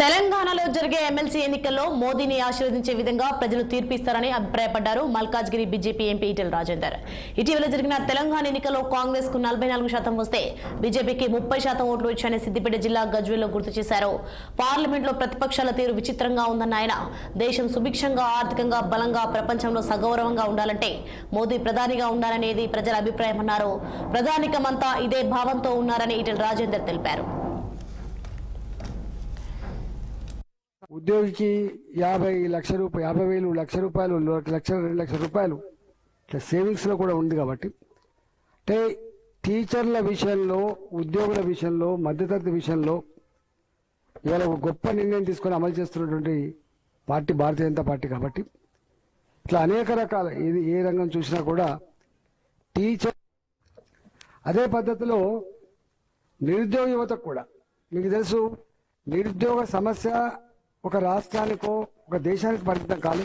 తెలంగాణలో జరిగే ఎమ్మెల్సీ ఎన్నికల్లో మోదీని ఆశీర్వదించే విధంగా ప్రజలు తీర్పిస్తారని అభిప్రాయపడ్డారు మల్కాజ్గిరి బీజేపీ ఎంపీ ఈటెల రాజేందర్. ఇటీవల జరిగిన తెలంగాణ ఎన్నికల్లో కాంగ్రెస్కు నలభై నాలుగు శాతం వస్తే బీజేపీకి ముప్పై శాతం ఓట్లు వచ్చాయని సిద్దిపేట జిల్లా గజ్వేల్లో గుర్తు చేశారు. పార్లమెంట్లో ప్రతిపక్షాల తీరు విచిత్రంగా ఉందన్న ఆయన దేశం సుభిక్షంగా ఆర్థికంగా బలంగా ప్రపంచంలో సగౌరవంగా ఉండాలంటే మోదీ ప్రధానిగా ఉండాలనేది ప్రజల అభిప్రాయమన్నారు. ప్రధానికమంతా ఇదే భావంతో ఉన్నారని ఈటెల రాజేందర్ తెలిపారు. ఉద్యోగికి యాభై లక్ష రూపాయలు యాభై వేలు లక్ష రూపాయలు లక్ష రెండు లక్షల రూపాయలు. ఇట్లా సేవింగ్స్లో కూడా ఉంది కాబట్టి. అంటే టీచర్ల విషయంలో ఉద్యోగుల విషయంలో మధ్యతరగతి విషయంలో ఇవాళ ఒక గొప్ప నిర్ణయం తీసుకొని అమలు చేస్తున్నటువంటి పార్టీ భారతీయ జనతా పార్టీ కాబట్టి. ఇట్లా అనేక రకాల ఏది ఏ రంగం చూసినా కూడా టీచర్ అదే పద్ధతిలో నిరుద్యోగ యువతకు కూడా. మీకు తెలుసు నిరుద్యోగ సమస్య ఒక రాష్ట్రానికో ఒక దేశానికి పరిమితం కాదు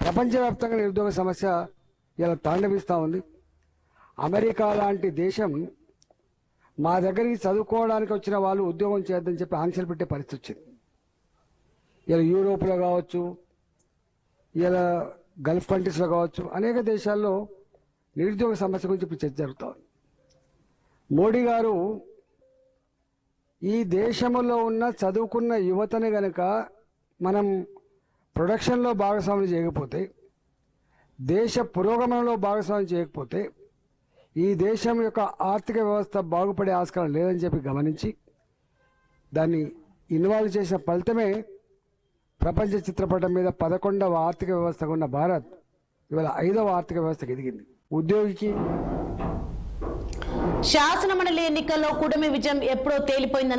ప్రపంచవ్యాప్తంగా నిరుద్యోగ సమస్య ఇలా తాండవిస్తూ ఉంది. అమెరికా లాంటి దేశం మా దగ్గరికి చదువుకోవడానికి వచ్చిన వాళ్ళు ఉద్యోగం చేద్దని చెప్పి ఆంక్షలు పెట్టే పరిస్థితి వచ్చింది. ఇలా యూరోప్లో కావచ్చు ఇలా గల్ఫ్ కంట్రీస్లో కావచ్చు అనేక దేశాల్లో నిరుద్యోగ సమస్య గురించి ఇప్పుడు చర్చ జరుగుతుంది. మోడీ గారు ఈ దేశంలో ఉన్న చదువుకున్న యువతని గనక మనం ప్రొడక్షన్లో భాగస్వామ్యం చేయకపోతే దేశ పురోగమనంలో భాగస్వామ్యం చేయకపోతే ఈ దేశం యొక్క ఆర్థిక వ్యవస్థ బాగుపడే ఆస్కారం లేదని చెప్పి గమనించి దాన్ని ఇన్వాల్వ్ చేసిన ఫలితమే ప్రపంచ చిత్రపటం మీద పదకొండవ ఆర్థిక వ్యవస్థగా ఉన్న భారత్ ఇవాళ ఐదవ ఆర్థిక వ్యవస్థకు ఎదిగింది. ఉద్యోగికి శాసనమండలి ఎన్నికల్లో కూటమి విజయం ఎప్పుడో తేలిపోయిందని